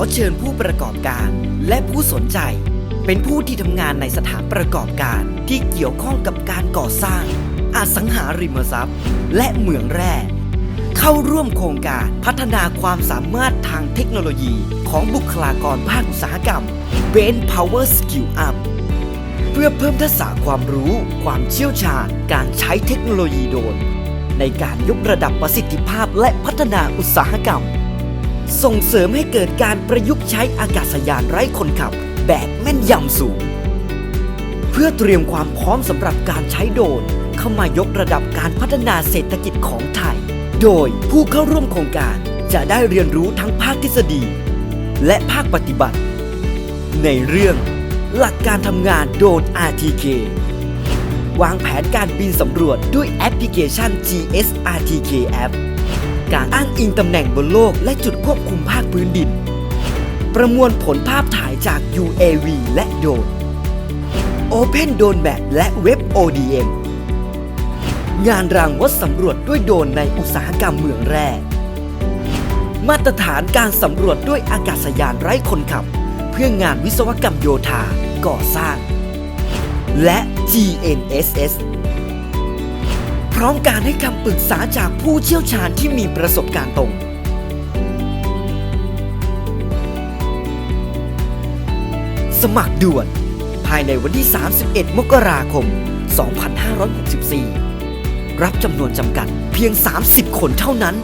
อเชิญผู้ประกอบการและผู้สนใจ เป็นผู้ที่ทำงานในสถานประกอบการที่เกี่ยวข้องกับการก่อสร้าง อสังหาริมทรัพย์ และเหมืองแร่ เข้าร่วมโครงการพัฒนาความสามารถทางเทคโนโลยีของบุคลากรภาคอุตสาหกรรม b a n Power Skill Up เพื่อเพิ่มทักษะความรู้ ความเชี่ยวชาญการใช้เทคโนโลยีโดรนในการยกระดับประสิทธิภาพและพัฒนาอุตสาหกรรม ส่งเสริมให้เกิดการประยุกต์ใช้อากาศยานไร้คนขับ แบบแม่นยำสูง เพื่อเตรียมความพร้อมสำหรับการใช้โดรนเข้ามายกระดับการพัฒนาเศรษฐกิจของไทย โดยผู้เข้าร่วมโครงการจะได้เรียนรู้ทั้งภาคทฤษฎี และภาคปฏิบัติ ในเรื่องหลักการทำงานโดรน RTK วางแผนการบินสำรวจด้วยแอปพลิเคชัน GS RTK App การอ้างอิงตำแหน่งบนโลก และจุดควบคุมภาคพื้นดิน ประมวลผลภาพถ่ายจาก UAV และโดรน Open Drone Map และเว็บ ODM งานรางวัดสำรวจด้วยโดรนในอุตสาหกรรมเมืองแร่มาตรฐานการสำรวจด้วยอากาศยานไร้คนขับ เพื่องานวิศวกรรมโยธาก่อสร้าง และ GNSS พร้อมการให้คำปรึกษาจากผู้เชี่ยวชาญที่มีประสบการณ์ตรง สมัครด่วน ภายในวันที่ 31 มกราคม 2564 รับจำนวนจำกัดเพียง 30 คนเท่านั้น